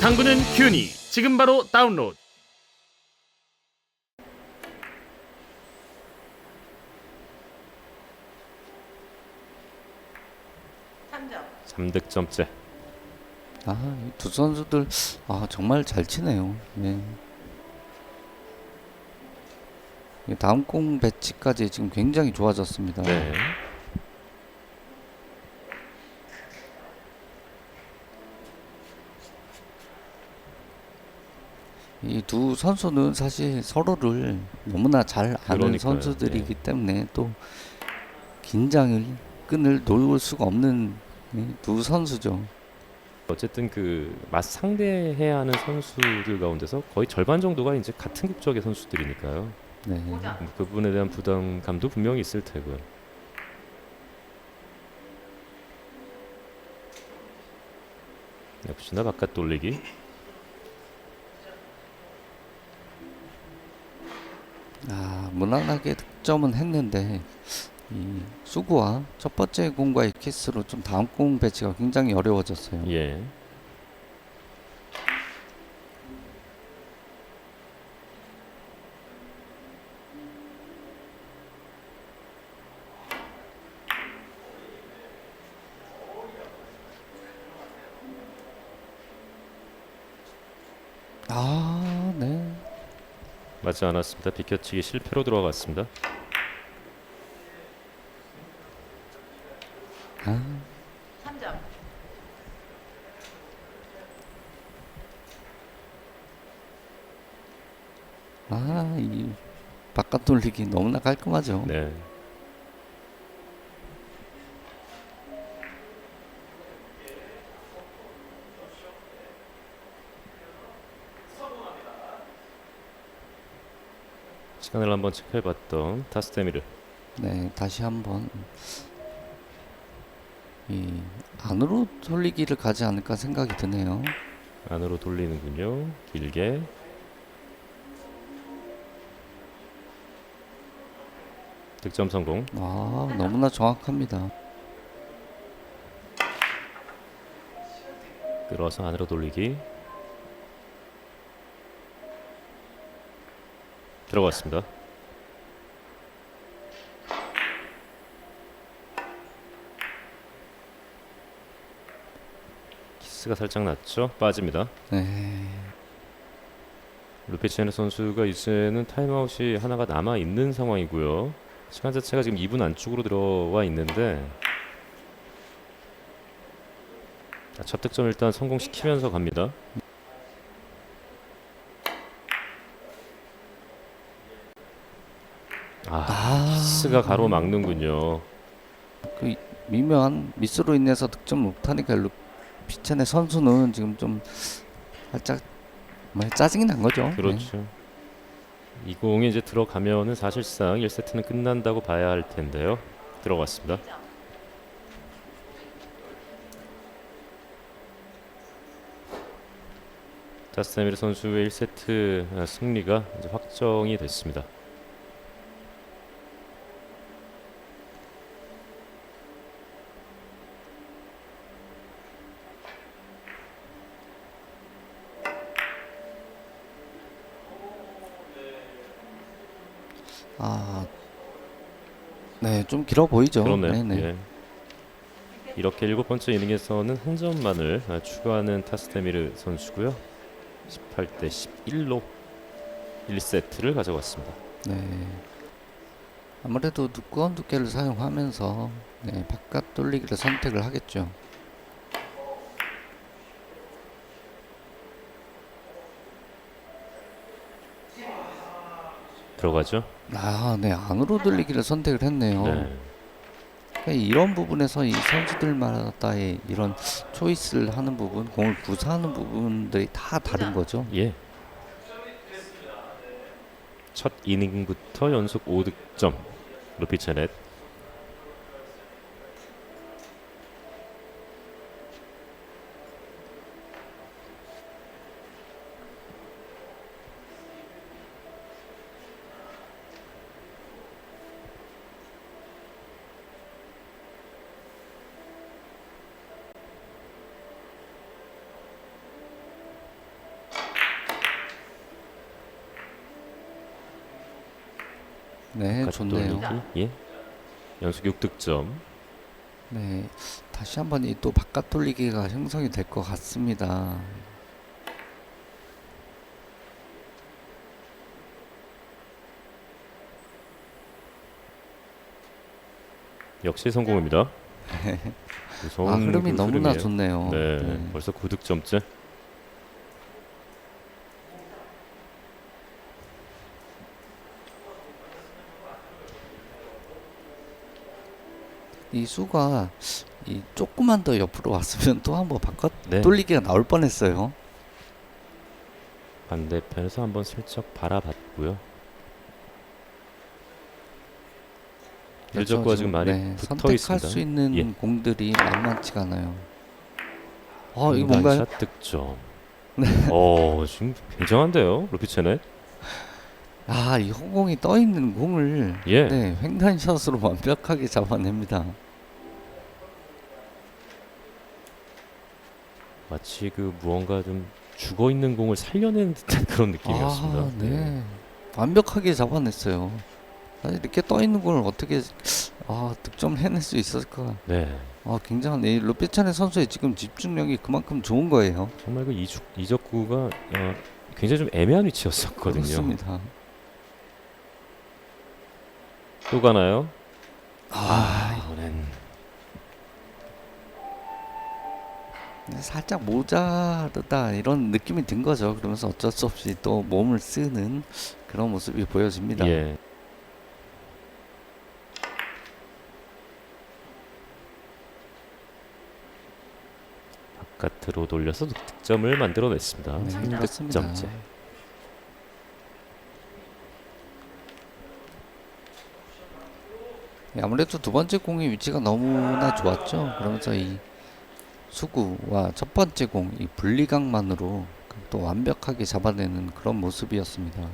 당구는 큐니 지금 바로 다운로드. 삼점 3득점째. 아, 이두 선수들 아, 정말 잘 치네요. 예. 이 다음 공 배치까지 지금 굉장히 좋아졌습니다. 네. 이 두 선수는 사실 서로를 너무나 잘 아는 그러니까요. 선수들이기 네. 때문에 또 긴장을 끈을 놓을 수가 없는 이두 선수죠. 어쨌든 그 맞 상대해야 하는 선수들 가운데서 거의 절반 정도가 이제 같은 국적의 선수들이니까요. 네. 뭐그 부분에 대한 부담감도 분명히 있을 테고요. 역시나 바깥 돌리기. 아, 무난하게 득점은 했는데 이 수구와 첫 번째 공과의 키스로 좀 다음 공 배치가 굉장히 어려워졌어요. 예. 맞지 않았습니다. 비켜치기 실패로 들어갔습니다. 아, 아, 이 바깥 돌리기 너무나 깔끔하죠. 네. 시간을 한번 체크해봤던 타스테미르. 네, 다시 한번 이 안으로 돌리기를 가지 않을까 생각이 드네요. 안으로 돌리는군요. 길게. 득점 성공. 아, 너무나 정확합니다. 끌어서 안으로 돌리기. 들어갔습니다. 키스가 살짝 났죠. 빠집니다. 네. 루페치아노 선수가 이제는 타임아웃이 하나가 남아 있는 상황이고요. 시간 자체가 지금 2분 안쪽으로 들어와 있는데 자, 첫 득점 일단 성공시키면서 갑니다. 아, 키스가 가로막는군요. 그 미묘한 미스로 인해서 득점 못하니까 루피첸의 선수는 지금 좀 살짝 뭐 짜증이 난 거죠. 네. 그렇죠. 이 공이 이제 들어가면은 사실상 1세트는 끝난다고 봐야 할 텐데요. 들어갔습니다. 타스타미르 선수의 1세트 승리가 이제 확정이 됐습니다. 아, 네, 좀 길어 보이죠. 그렇네요. 네, 네. 예. 이렇게 일곱 번째 이닝에서는 한 점만을 아, 추가하는 타스테미르 선수고요. 18대 11로 1세트를 가져갔습니다. 네. 아무래도 두꺼운 두께를 사용하면서 네, 바깥 돌리기를 선택을 하겠죠. 들어가죠? 아, 네, 안으로 돌리기를 선택을 했네요. 네. 그러니까 이런 부분에서 이 선수들마다의 이런 초이스를 하는 부분, 공을 구사하는 부분들이 다 다른 거죠. 예. 첫 이닝부터 연속 5득점. 루피체넷. 네, 좋네요. 돌리기. 예. 연속 6득점. 네, 다시 한번 이 또 바깥 돌리기가 형성이 될 것 같습니다. 역시 성공입니다. 무서운 아, 흐름이 그 너무나 흐름이에요. 좋네요. 네, 네. 벌써 9득점째. 이 수가 이 조금만 더 옆으로 왔으면 또 한번 바깥 네. 돌리기가 나올 뻔했어요. 반대편에서 한번 슬쩍 바라봤고요. 일적과 지금 많이 네, 붙어 선택할 있습니다. 수 있는 예. 공들이 만만치가 않아요. 어, 이거 뭔가요? 샷 득점. 어, 지금 굉장한데요, 루피체네. 아, 이 허공이 떠 있는 공을 예. 네, 횡단샷으로 완벽하게 잡아냅니다. 마치 그 무언가 좀 죽어 있는 공을 살려낸 듯한 그런 느낌이었습니다. 아, 네. 완벽하게 잡아냈어요. 사실 이렇게 떠 있는 공을 어떻게 아, 득점을 해낼 수 있을까? 네. 아, 굉장한 이 루피차네 선수의 지금 집중력이 그만큼 좋은 거예요. 정말 그 이적, 이적구가 어, 굉장히 좀 애매한 위치였었거든요. 그렇습니다. 또 가나요? 아, 이번엔 살짝 모자르다 이런 느낌이 든 거죠. 그러면서 어쩔 수 없이 또 몸을 쓰는 그런 모습이 보여집니다. 예. 바깥으로 돌려서 득점을 만들어냈습니다. 네. 3득점째. 네, 아무래도 두 번째 공의 위치가 너무나 좋았죠. 그러면서 이 수구와 첫 번째 공 이 분리각만으로 또 완벽하게 잡아내는 그런 모습이었습니다.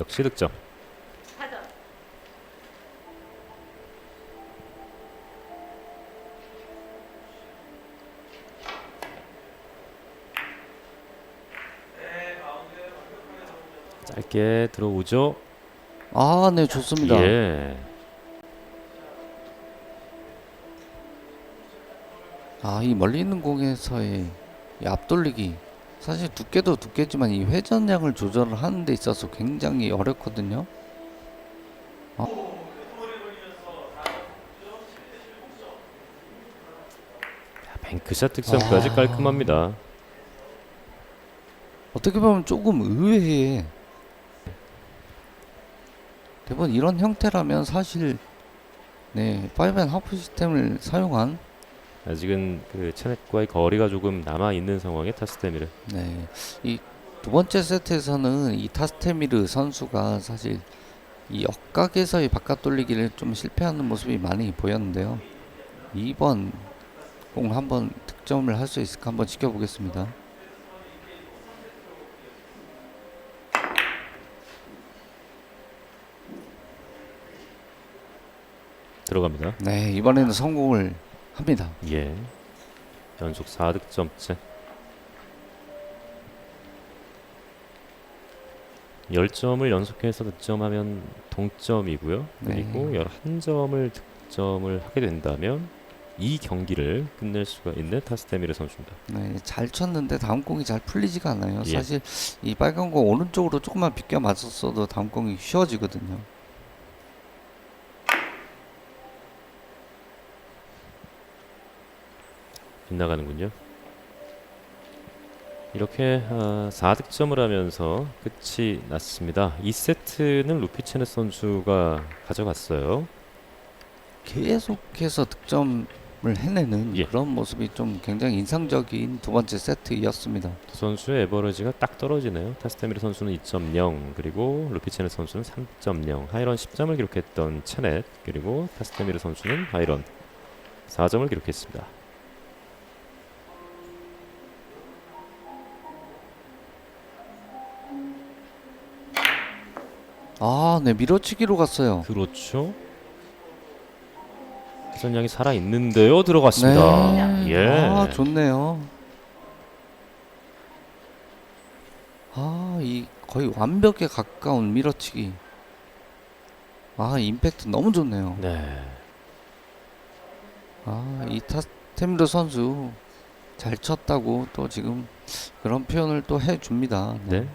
역시 득점. 4점. 짧게 들어오죠. 아, 네, 좋습니다. 예. 아, 이 멀리 있는 공에서의 이 앞돌리기 사실 두께도 두께지만 이 회전량을 조절을 하는 데 있어서 굉장히 어렵거든요. 뱅크샷 득점까지 아. 깔끔합니다. 어떻게 보면 조금 의외의 대부분 이런 형태라면 사실 네, 파이브앤 하프 시스템을 사용한 아직은 그 체넷과의 거리가 조금 남아 있는 상황의 타스테미르. 네, 이 두 번째 세트에서는 이 타스테미르 선수가 사실 이 역각에서의 바깥 돌리기를 좀 실패하는 모습이 많이 보였는데요. 2번 공 한번 득점을 할 수 있을까 한번 지켜보겠습니다. 들어갑니다. 네, 이번에는 성공을 합니다. 예. 연속 4득점째. 10점을 연속해서 득점하면 동점이고요. 네. 그리고 11점을 득점을 하게 된다면 이 경기를 끝낼 수가 있는 타스테미르 선수입니다. 네, 잘 쳤는데 다음 공이 잘 풀리지가 않아요. 예. 사실 이 빨간 공 오른쪽으로 조금만 비껴 맞았어도 다음 공이 쉬워지거든요. 빗나가는군요. 이렇게 아, 4득점을 하면서 끝이 났습니다. 2세트는 루피체네 선수가 가져갔어요. 계속해서 득점을 해내는 예. 그런 모습이 좀 굉장히 인상적인 두 번째 세트였습니다. 두 선수의 에버리지가 딱 떨어지네요. 타스테미르 선수는 2.0 그리고 루피체네 선수는 3.0 하이런 10점을 기록했던 체넷 그리고 타스테미르 선수는 하이런 4점을 기록했습니다. 아, 네, 밀어치기로 갔어요. 그렇죠. 회전량이 살아 있는데요. 들어갔습니다. 네. 예. 아, 좋네요. 아, 이 거의 완벽에 가까운 밀어치기. 아, 임팩트 너무 좋네요. 네. 아, 이 타스테미르 선수 잘 쳤다고 또 지금 그런 표현을 또 해줍니다. 네.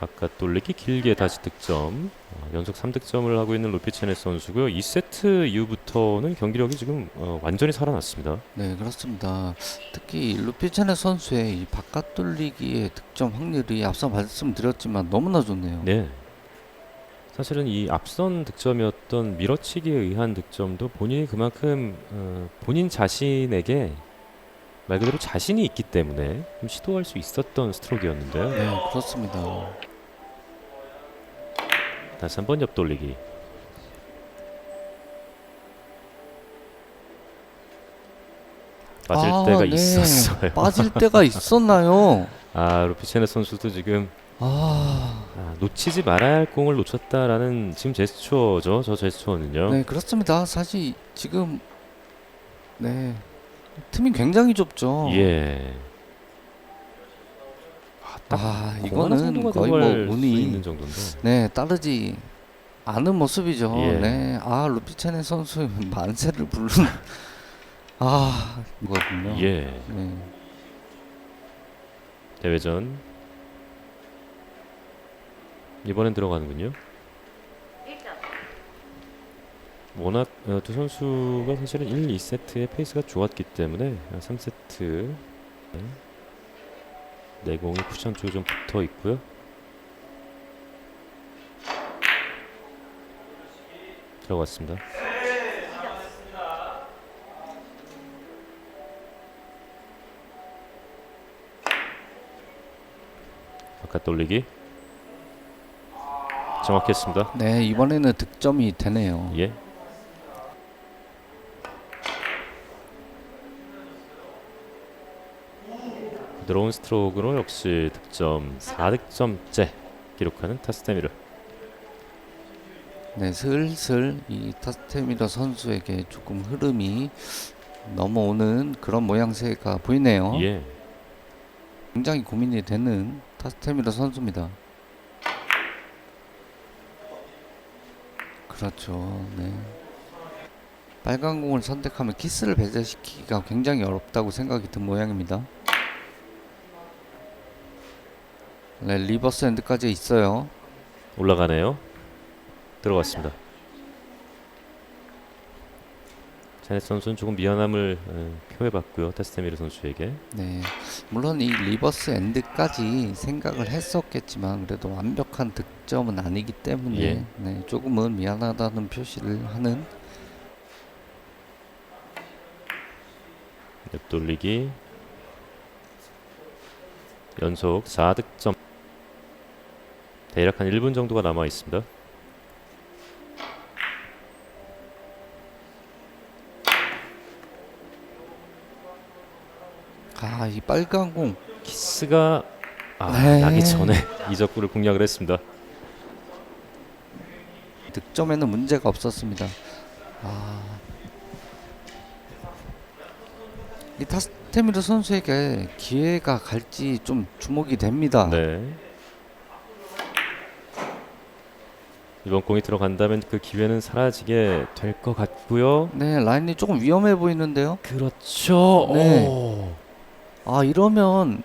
바깥 돌리기 길게 다시 득점 어, 연속 3득점을 하고 있는 루피체네 선수고요 2세트 이후부터는 경기력이 지금 어, 완전히 살아났습니다 네, 그렇습니다. 특히 루피체네 선수의 이 바깥 돌리기의 득점 확률이 앞서 말씀드렸지만 너무나 좋네요. 네 사실은 이 앞선 득점이었던 밀어치기에 의한 득점도 본인이 그만큼 어, 본인 자신에게 말 그대로 자신이 있기 때문에 좀 시도할 수 있었던 스트로크였는데요 네, 그렇습니다. 다시 한번 옆돌리기 빠질 아, 때가 네. 있었어요 빠질 때가 있었나요? 아 루피체네 선수도 지금 아, 아, 놓치지 말아야 할 공을 놓쳤다라는 지금 제스처죠 저 제스처는요 네, 그렇습니다. 사실 지금 네 틈이 굉장히 좁죠. 예 아, 공하나 이거는 거의 뭐 운이 네 따르지 않은 모습이죠. 예. 네, 아 루피체네 선수 만세를 부르는 아 이거군요. 예 네. 대회전 이번엔 들어가는군요 1점. 워낙 어, 두 선수가 사실은 1, 2세트의 페이스가 좋았기 때문에 3세트 네. 내공이 쿠션 쪽에 좀 붙어 있고요. 들어갔습니다. 바깥 돌리기 정확했습니다. 네, 이번에는 득점이 되네요. 예. 드러운 스트로크로 역시 득점 4득점째 기록하는 타스테미르 네, 슬슬 이 타스테미러 선수에게 조금 흐름이 넘어오는 그런 모양새가 보이네요. 예. 굉장히 고민이 되는 타스테미러 선수입니다. 그렇죠. 네. 빨간 공을 선택하면 키스를 배제시키기가 굉장히 어렵다고 생각이 든 모양입니다. 네, 리버스 엔드까지 있어요. 올라가네요. 들어갔습니다. 자넷 선수는 조금 미안함을 어, 표해봤고요. 타스테미르 선수에게 네, 물론 이 리버스 엔드까지 생각을 했었겠지만 그래도 완벽한 득점은 아니기 때문에 예. 네, 조금은 미안하다는 표시를 하는 옆돌리기 연속 4득점 대략 한 1분 정도가 남아 있습니다. 아, 이 빨간 공 키스가 아, 네. 나기 전에 이적구를 공략을 했습니다. 득점에는 문제가 없었습니다. 아, 이 타스테미르 선수에게 기회가 갈지 좀 주목이 됩니다. 네. 이번 공이 들어간다면 그 기회는 사라지게 될 것 같고요. 네, 라인이 조금 위험해 보이는데요. 그렇죠. 네. 오. 아, 이러면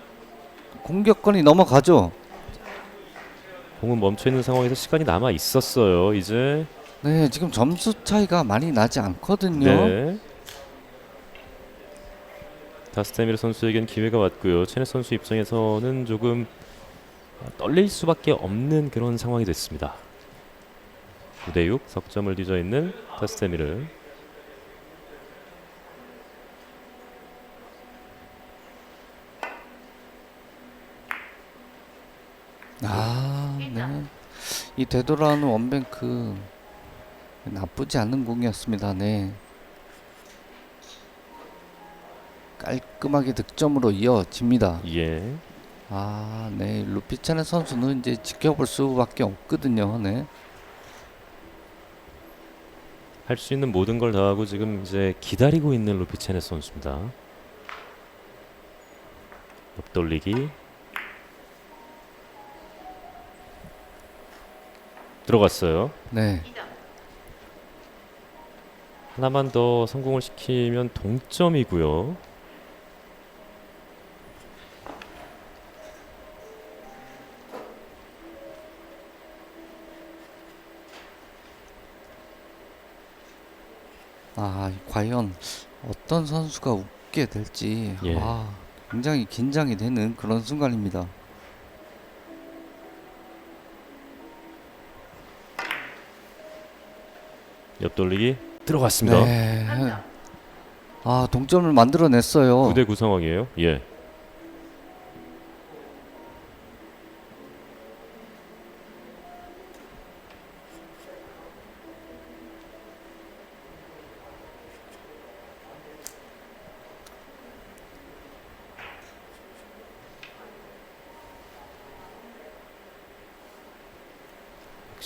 공격권이 넘어가죠. 공은 멈춰 있는 상황에서 시간이 남아 있었어요. 이제 네, 지금 점수 차이가 많이 나지 않거든요. 네. 다스테미르 선수에겐 기회가 왔고요. 체네 선수 입장에서는 조금 떨릴 수밖에 없는 그런 상황이 됐습니다. 9대6 석점을 뒤져 있는 다스테미르. 아, 네. 이 되돌아오는 원뱅크 나쁘지 않은 공이었습니다. 네. 깔끔하게 득점으로 이어집니다. 예. 아, 네. 루피차네 선수는 이제 지켜볼 수밖에 없거든요. 네. 할 수 있는 모든 걸 다하고 지금 이제 기다리고 있는 루피체네 선수입니다. 옆돌리기 들어갔어요. 네. 2점. 하나만 더 성공을 시키면 동점이고요. 아, 과연 어떤 선수가 웃게 될지 예. 아, 굉장히 긴장이 되는 그런 순간입니다. 옆돌리기 들어갔습니다. 네. 3점. 아, 동점을 만들어냈어요. 9대 9 상황이에요. 예.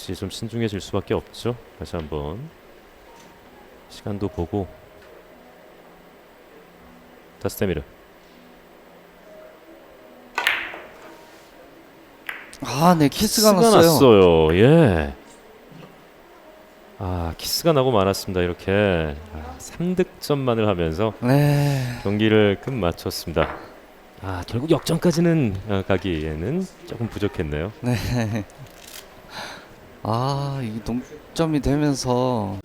역시 좀 신중해질 수밖에 없죠. 다시 한번 시간도 보고 다스테미르 아, 네. 키스가, 키스가 났어요. 났어요. 예. 아 키스가 나고 말았습니다. 이렇게 아, 3득점만을 하면서 네. 경기를 끝마쳤습니다. 아 결국 역전까지는 어, 가기에는 조금 부족했네요. 네. 아, 이 동점이 되면서